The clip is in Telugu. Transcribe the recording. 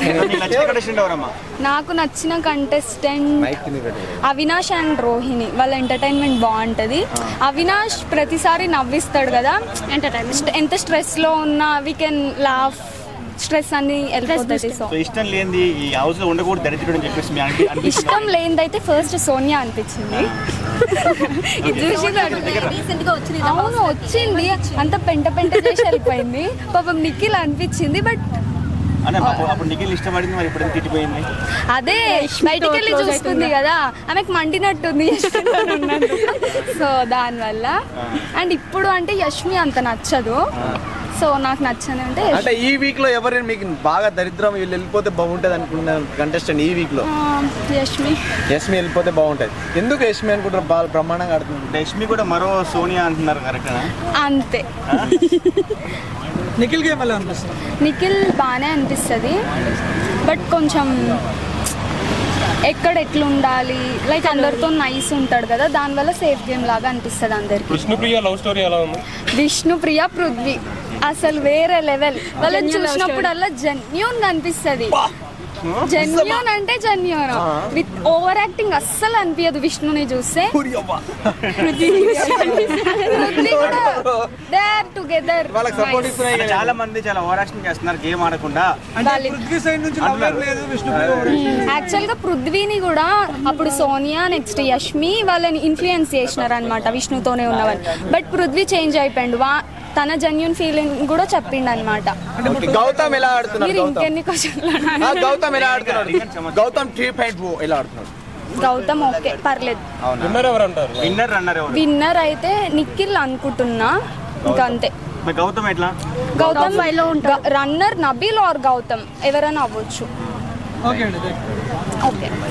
నీకు నచ్చిన కంటెస్టెంట్ ఎవరమ్మా? నాకు నచ్చిన కంటెస్టెంట్ అవినాష్ అండ్ రోహిణి. వాళ్ళ ఎంటర్టైన్మెంట్ బాగుంటుంది. అవినాష్ ప్రతిసారి నవ్విస్తాడు కదా. ఎంటర్టైన్మెంట్ ఎంత స్ట్రెస్లో ఉన్నా వీ కెన్ లాఫ్ స్ట్రెస్ అన్ని వెళ్ళిపోతుంది సో సో ఇష్టం లేనిది ఈ హౌస్లో ఉండకూడదు దరిద్రుడు అని చెప్పేసి మీ అనిపి అనిపిస్తుంది. ఇష్టం లేనిదైతే ఫస్ట్ సోనియా అనిపించింది. అవును వచ్చింది. అంత పెంట పెంట చేసి వెళ్ళిపోయింది. పాపం నిఖిల్ అనిపించింది బట్ అదే బయటికి వెళ్ళి చూస్తుంది కదా ఆమెకు మండినట్టుంది. సో దానివల్ల. అండ్ ఇప్పుడు అంటే యష్మి అంత నచ్చదు. సో నాకు నచ్చని అంటే అంటే ఈ వీక్లో ఎవరైనా మీకు బాగా దరిద్రం వీళ్ళు వెళ్ళిపోతే బాగుంటది అనుకున్న కంటెస్టెంట్ ఈ వీక్లో యష్మి. యష్మి వెళ్ళిపోతే బాగుంటది. ఎందుకు యష్మి అనుకుంటారు బాగా బ్రహ్మాండంగా ఆడుతుంది. రష్మి కూడా మరో సోనియా అంటున్నారు కరెక్టేనా? అంతే. నిఖిల్ గేమ్ ఎలా అనిపిస్తుంది? నిఖిల్ బాగానే అనిపిస్తుంది. బట్ కొంచెం ఎక్కడ ఎట్లుండాలి? లైక్ అందరితో నైస్ ఉంటాడు కదా దానివల్ల సేఫ్ గేమ్ లాగా అనిపిస్తుంది అందరికి. విష్ణుప్రియ లవ్ స్టోరీ ఎలా ఉంది? విష్ణుప్రియ పృథ్వీ. అసలు వేరే లెవెల్. వాళ్ళని చూసినప్పుడల్లా జెన్యున్ అనిపిస్తుంది. జెన్యున్ అంటే జెన్యున్ విత్ ఓవర్ యాక్టింగ్ అస్సలు అనిపించదు విష్ణుని చూస్తే. టుగెదర్ చాలా మంది చాలా ఓవర్ యాక్షన్ చేస్తున్నారు గేమ్ ఆడకుండా. అంటే పృథ్వీ సైడ్ నుంచి లవ్ ఏం లేదు విష్ణు యాక్చువల్గా పృథ్వీని కూడా అప్పుడు సోనియా నెక్స్ట్ యష్మి వాళ్ళని ఇన్ఫ్లుయెన్స్ చేసినారు అనమాట విష్ణుతోనే ఉన్నవని బట్ పృథ్వీ చేంజ్ అయిపోయిండు. వా తన జెన్యున్ ఫీలింగ్ కూడా చెప్పిండు అనమాట గౌతమ్ ఎలా ఆడుతున్నాడు మీరు ఇంకెన్ని క్వశ్చన్లు ఆ, గౌతమ్ ఎలా ఆడుతున్నాడు గౌతమ్ త్రీ పాయింట్ ఎలా ఆడుతున్నాడు గౌతమ్ ఓకే పర్లేదు. విన్నర్ ఎవరు అంటారు? విన్నర్ రన్నర్ ఎవరు? విన్నర్ అయితే నిఖిల్ అనుకుంటున్నా. ఇంకా అంతే. మరి గౌతమ్ ఎట్లా? Gautam runner Nabeel or Gautam. ఎవరైనా అవ్వచ్చు. ఓకే. ఓకే.